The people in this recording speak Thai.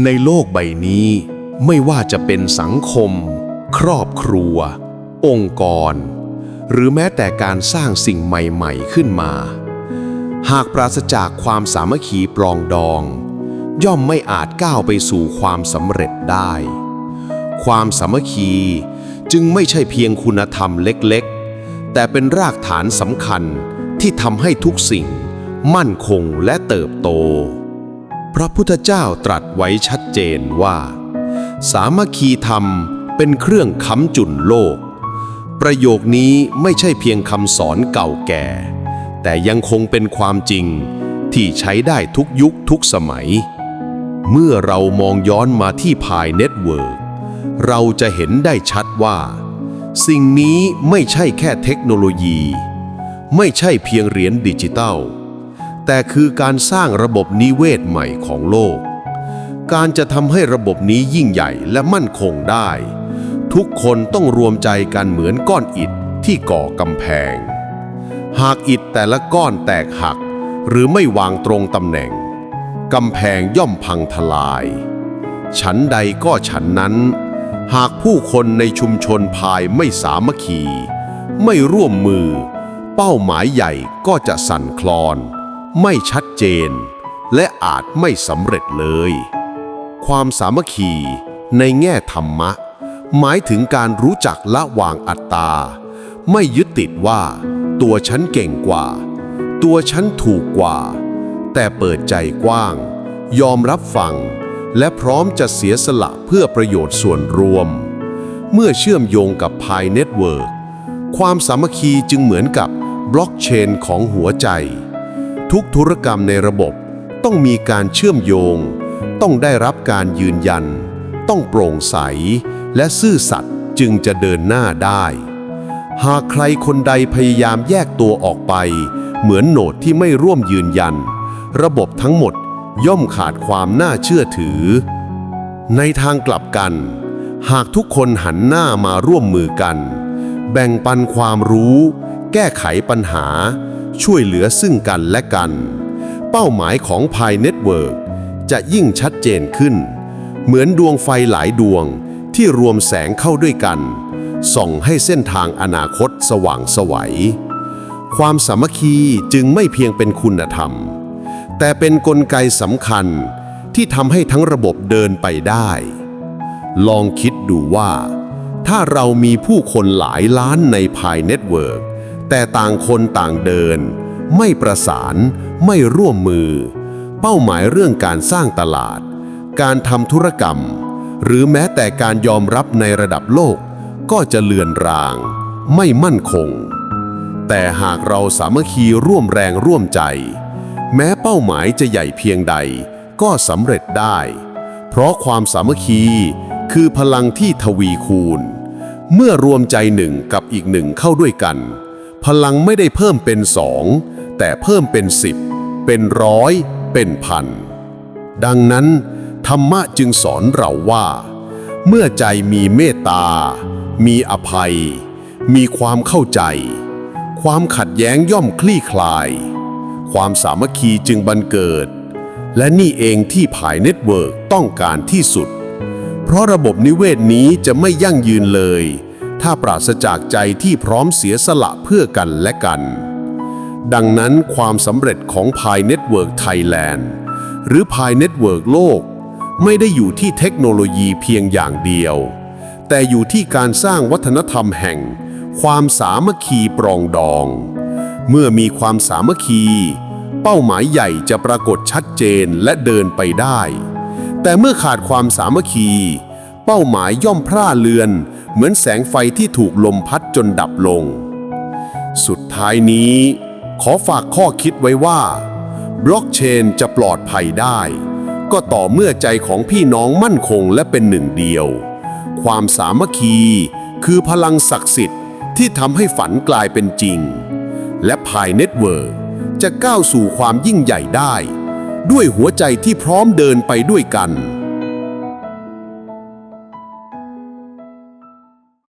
ในโลกใบนี้ไม่ว่าจะเป็นสังคม ครอบครัว องค์กร หรือแม้แต่การสร้างสิ่งใหม่ๆขึ้นมา หากปราศจากความสามัคคีปรองดอง ย่อมไม่อาจก้าวไปสู่ความสำเร็จได้ ความสามัคคีจึงไม่ใช่เพียงคุณธรรมเล็กๆ แต่เป็นรากฐานสำคัญที่ทำให้ทุกสิ่ง มั่นคงและเติบโต พระพุทธเจ้าตรัสไว้ชัดเจนว่า สามัคคีธรรมเป็นเครื่องค้ำจุนโลก ประโยคนี้ไม่ใช่เพียงคำสอนเก่าแก่ แต่ยังคงเป็นความจริงที่ใช้ได้ทุกยุคทุกสมัย เมื่อเรามองย้อนมาที่พายเน็ตเวิร์กเราจะเห็นได้ชัดว่า สิ่งนี้ไม่ใช่แค่เทคโนโลยี ไม่ใช่เพียงเหรียญดิจิตัล แต่คือการสร้างระบบนิเวศใหม่ของโลก การจะทำให้ระบบนี้ยิ่งใหญ่และมั่นคงได้ ทุกคนต้องรวมใจกันเหมือนก้อนอิฐที่ก่อกำแพง หากอิฐแต่ละก้อนแตกหัก หรือไม่วางตรงตำแหน่งกำแพงย่อมพังทลาย ฉันใดก็ฉันนั้น หากผู้คนในชุมชนพายไม่สามัคคี ไม่ร่วมมือ เป้าหมายใหญ่ก็จะสั่นคลอน ไม่ชัดเจน และอาจไม่สำเร็จเลย ความสามัคคีในแง่ธรรมะ หมายถึงการรู้จักละวางอัตตา ไม่ยึดติดว่า ตัวฉันเก่งกว่า ตัวฉันถูกกว่า แต่เปิดใจกว้าง ยอมรับฟัง และพร้อมจะเสียสละเพื่อประโยชน์ส่วนรวม เมื่อเชื่อมโยงกับพายเน็ตเวิร์กความสามัคคีจึงเหมือนกับบล็อกเชนของหัวใจ ทุกธุรกรรมในระบบ ต้องมีการเชื่อมโยง ต้องได้รับการยืนยัน ต้องโปร่งใส และซื่อสัตย์จึงจะเดินหน้าได้ หากใครคนใดพยายามแยกตัวออกไป เหมือนโหนดที่ไม่ร่วมยืนยัน ระบบทั้งหมดย่อมขาดความน่าเชื่อถือ ในทางกลับกัน หากทุกคนหันหน้ามาร่วมมือกัน แบ่งปันความรู้ แก้ไขปัญหา ช่วยเหลือซึ่งกันและกัน เป้าหมายของพายเน็ตเวิร์กจะยิ่งชัดเจนขึ้น เหมือนดวงไฟหลายดวงที่รวมแสงเข้าด้วยกัน ส่องให้เส้นทางอนาคตสว่างไสวัย ความสามัคคีจึงไม่เพียงเป็นคุณธรรม แต่เป็นนกลไกสำคัญที่ทำให้ทั้งระบบเดินไปได้ ลองคิดดูว่า ถ้าเรามีผู้คนหลายล้านในพายเน็ตเวิร์ก แต่ต่างคนต่างเดิน ไม่ประสาน ไม่ร่วมมือ เป้าหมายเรื่องการสร้างตลาด การทำธุรกรรม หรือแม้แต่การยอมรับในระดับโลก ก็จะเลือนราง ไม่มั่นคง แต่หากเราสามัคคีร่วมแรงร่วมใจ แม้เป้าหมายจะใหญ่เพียงใด ก็สำเร็จได้ เพราะความสามัคคีคือพลังที่ทวีคูณ เมื่อรวมใจหนึ่งกับอีกหนึ่งเข้าด้วยกัน พลังไม่ได้เพิ่มเป็นสองแต่เพิ่มเป็นสิบเป็นร้อย เป็นพัน ดังนั้น ธรรมะจึงสอนเราว่า เมื่อใจมีเมตตา มีอภัย มีความเข้าใจ ความขัดแย้งย่อมคลี่คลาย ความสามัคคีจึงบันเกิด และนี่เองที่ผายเน็ตเวิร์กต้องการที่สุด เพราะระบบนิเวศนี้จะไม่ยั่งยืนเลย ถ้าปราศจากใจที่พร้อมเสียสละเพื่อกันและกัน ดังนั้นความสำเร็จของพายเน็ตเวิร์กไทยแลนด์หรือพายเน็ตเวิร์กโลก ไม่ได้อยู่ที่เทคโนโลยีเพียงอย่างเดียว แต่อยู่ที่การสร้างวัฒนธรรมแห่ง ความสามัคคีปรองดอง เมื่อมีความสามัคคี เป้าหมายใหญ่จะปรากฏชัดเจนและเดินไปได้ แต่เมื่อขาดความสามัคคี เป้าหมายย่อมพร่าเลือน เหมือนแสงไฟที่ถูกลมพัดจนดับลง สุดท้ายนี้ ขอฝากข้อคิดไว้ว่า บล็อกเชนจะปลอดภัยได้ ก็ต่อเมื่อใจของพี่น้องมั่นคงและเป็นหนึ่งเดียว ความสามัคคีคือพลังศักดิ์สิทธิ์ที่ทำให้ฝันกลายเป็นจริง และพายเน็ตเวิร์กจะก้าวสู่ความยิ่งใหญ่ได้ ด้วยหัวใจที่พร้อมเดินไปด้วยกัน